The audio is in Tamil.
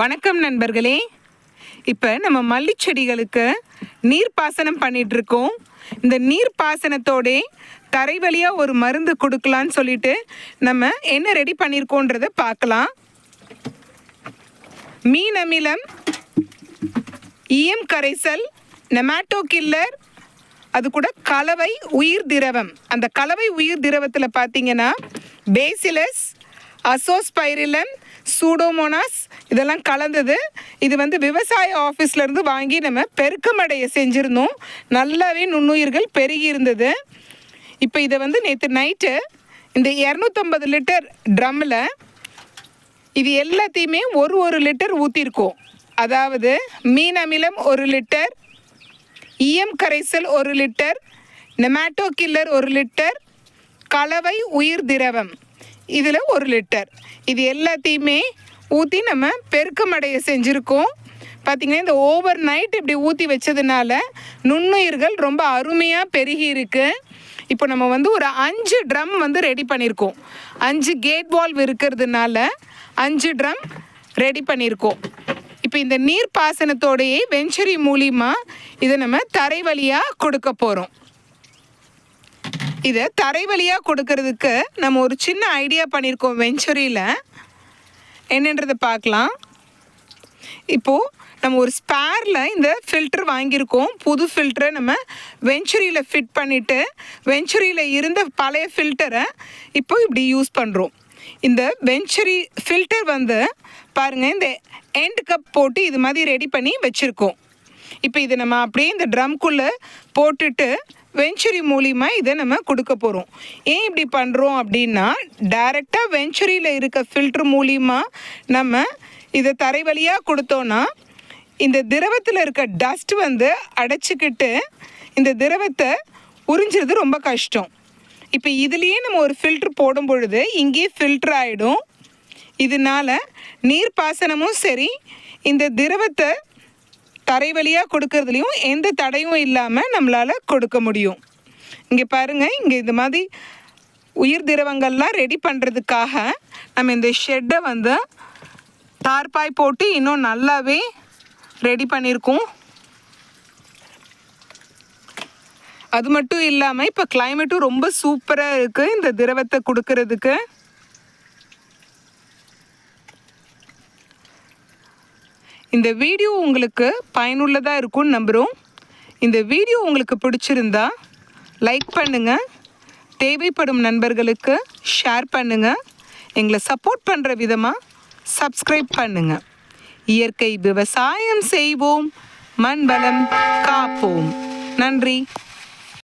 வணக்கம் நண்பர்களே. இப்போ நம்ம மல்லி செடிகளுக்கு நீர்ப்பாசனம் பண்ணிகிட்டு இருக்கோம் இந்த நீர்ப்பாசனத்தோடே தரை வழியாக ஒரு மருந்து கொடுக்கலான்னு சொல்லிட்டு நம்ம என்ன ரெடி பண்ணியிருக்கோன்றதை பார்க்கலாம். மீன் அமிலம் ஈயம் கரைசல் நெமாட்டோ கில்லர் அது கூட கலவை உயிர் திரவம். அந்த கலவை உயிர் திரவத்தில் பார்த்தீங்கன்னா பேசிலஸ் அசோஸ்பைரிலம் சூடோமோனாஸ் இதெல்லாம் கலந்தது. இது வந்து விவசாய ஆஃபீஸ்லேருந்து வாங்கி நம்ம பெருக்கமடைய செஞ்சுருந்தோம். நல்லாவே நுண்ணுயிர்கள் பெருகி இருந்தது. இப்போ இதை வந்து நேற்று நைட்டு இந்த இரநூத்தம்பது லிட்டர் ட்ரம்மில் இது எல்லாத்தையுமே ஒரு ஒரு லிட்டர் ஊற்றிருக்கோம் அதாவது மீன் அமிலம் ஒரு லிட்டர் ஈயம் கரைசல் ஒரு லிட்டர் நெமாட்டோ கில்லர் ஒரு லிட்டர் கலவை உயிர் திரவம். இதில் ஒரு லிட்டர். இது எல்லாத்தையுமே ஊற்றி நம்ம பெருக்கமடைய செஞ்சுருக்கோம். பார்த்திங்கன்னா இந்த ஓவர் நைட் இப்படி ஊற்றி வச்சதுனால நுண்ணுயிர்கள் ரொம்ப அருமையாக பெருகி இருக்குது இப்போ நம்ம வந்து ஒரு அஞ்சு ட்ரம் வந்து ரெடி பண்ணியிருக்கோம் அஞ்சு கேட் வால்வ் இருக்கிறதுனால அஞ்சு ட்ரம் ரெடி பண்ணியிருக்கோம் இப்போ இந்த நீர் பாசனத்தோடையே வெஞ்சரி மூலியமா இதை நம்ம தரை வழியாக கொடுக்க போகிறோம் இதை தரை வழியாக கொடுக்கறதுக்கு நம்ம ஒரு சின்ன ஐடியா பண்ணியிருக்கோம் வெஞ்சரியில் என்னன்றதை பார்க்கலாம். இப்போது நம்ம ஒரு ஸ்பேரில் இந்த ஃபில்டர் வாங்கியிருக்கோம். புது ஃபில்டரை நம்ம வெஞ்சுரியில் ஃபிட் பண்ணிவிட்டு வெஞ்சுரியில் இருந்த பழைய ஃபில்டரை இப்போ இப்படி யூஸ் பண்ணுறோம் இந்த வெஞ்சுரி ஃபில்டர் வந்து பாருங்கள் இந்த எண்ட் கப் போட்டு இது மாதிரி ரெடி பண்ணி வச்சுருக்கோம். இப்போ இதை நம்ம அப்படியே இந்த ட்ரம்குள்ளே போட்டுட்டு வெஞ்சுரி மூலிமா இதை நம்ம கொடுக்க போகிறோம் ஏன் இப்படி பண்ணுறோம் அப்படின்னா டைரெக்டாக வெஞ்சுரியில் இருக்க ஃபில்ட்ரு மூலிமா நம்ம இதை தரை வழியாக கொடுத்தோன்னா இந்த திரவத்தில் இருக்க டஸ்ட் வந்து அடைச்சிக்கிட்டு இந்த திரவத்தை உறிஞ்சிறது ரொம்ப கஷ்டம். இப்போ இதுலேயே நம்ம ஒரு ஃபில்ட்ரு போடும் பொழுது இங்கேயே ஃபில்ட்ரு ஆகிடும் இதனால நீர்ப்பாசனமும் சரி இந்த திரவத்தை தரை வழியாக கொடுக்கறதுலையும் எந்த தடையும் இல்லாமல் நம்மளால் கொடுக்க முடியும். இங்கே பாருங்கள் இங்கே இது மாதிரி உயிர் திரவங்கள்லாம் ரெடி பண்ணுறதுக்காக நம்ம இந்த ஷெட்டை வந்து தார்பாய் போட்டு இன்னும் நல்லாவே ரெடி பண்ணியிருக்கோம் அது மட்டும் இல்லாமல் இப்போ கிளைமேட்டும் ரொம்ப சூப்பராக இருக்குது இந்த திரவத்தை கொடுக்கறதுக்கு. இந்த வீடியோ உங்களுக்கு பயனுள்ளதாக இருக்கும்னு நம்புகிறோம் இந்த வீடியோ உங்களுக்கு பிடிச்சிருந்தா லைக் பண்ணுங்கள் தேவைப்படும் நண்பர்களுக்கு ஷேர் பண்ணுங்கள் எங்களை சப்போர்ட் பண்ணுற விதமாக சப்ஸ்கிரைப் பண்ணுங்கள் இயற்கை விவசாயம் செய்வோம். மண் வளம் காப்போம். நன்றி.